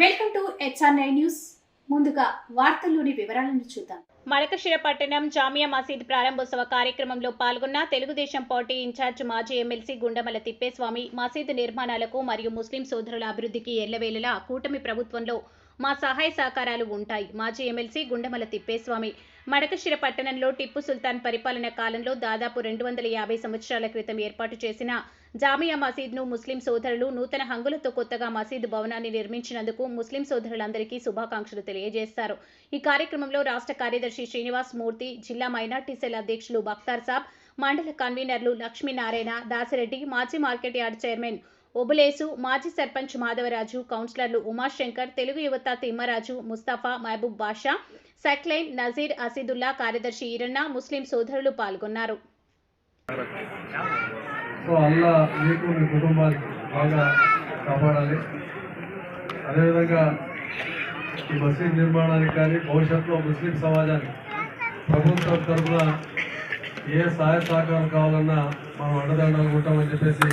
Welcome to HR nine news. ముందుగా వార్తల్లోని వివరాలను చూద్దాం. మడకశిర పట్టణం జామియా మసీద్ ప్రారంభోత్సవ కార్యక్రమంలో పాల్గొన్న తెలుగుదేశం పార్టీ ఇన్ఛార్జ్ మాజీ ఎమ్మెల్సీ గుండమల తిప్పేస్వామి మసీదు నిర్మాణాలకు మరియు ముస్లిం సోదరుల అభివృద్ధికి ఎల్లవేళలా కూటమి ప్రభుత్వంలో మా సహాయ సహకారాలు ఉంటాయి. మాజీ ఎమ్మెల్సీ గుండమల తిప్పేస్వామి. మడకశిర పట్టణంలో టిప్పు సుల్తాన్ పరిపాలన కాలంలో దాదాపు రెండు వందల యాభై సంవత్సరాల క్రితం ఏర్పాటు చేసిన జామియా మసీద్ను ముస్లిం సోదరులు నూతన హంగులతో కొత్తగా మసీదు భవనాన్ని నిర్మించినందుకు ముస్లిం సోదరులందరికీ శుభాకాంక్షలు తెలియజేస్తారు ఈ కార్యక్రమంలో రాష్ట్ర కార్యదర్శి శ్రీనివాస్ మూర్తి జిల్లా మైనార్టీ సెల్ అధ్యక్షులు బక్తార్ సాబ్ మండల కన్వీనర్లు లక్ష్మీనారాయణ దాసిరెడ్డి మాజీ మార్కెట్ యార్డ్ చైర్మన్ ఒబులేసు మాజీ సర్పంచ్ మాధవరాజు కౌన్సిలర్లు ఉమాశంకర్ తెలుగు యువత తిమ్మరాజు ముస్తఫా మహబూబ్ బాషా సక్లైన్ నజీర్ అసీదుల్లా కార్యదర్శి ఈరన్న ముస్లిం సోదరులు పాల్గొన్నారు. సో అల్లా మీకు మీ కుటుంబానికి బాగా కాపాడాలి. అదేవిధంగా ఈ మసీద్ నిర్మాణానికి కానీ భవిష్యత్తులో ముస్లిం సమాజానికి ప్రభుత్వం తరఫున ఏ సహాయ సహకారం కావాలన్నా మనం అండదండాలు ఉంటామని చెప్పేసి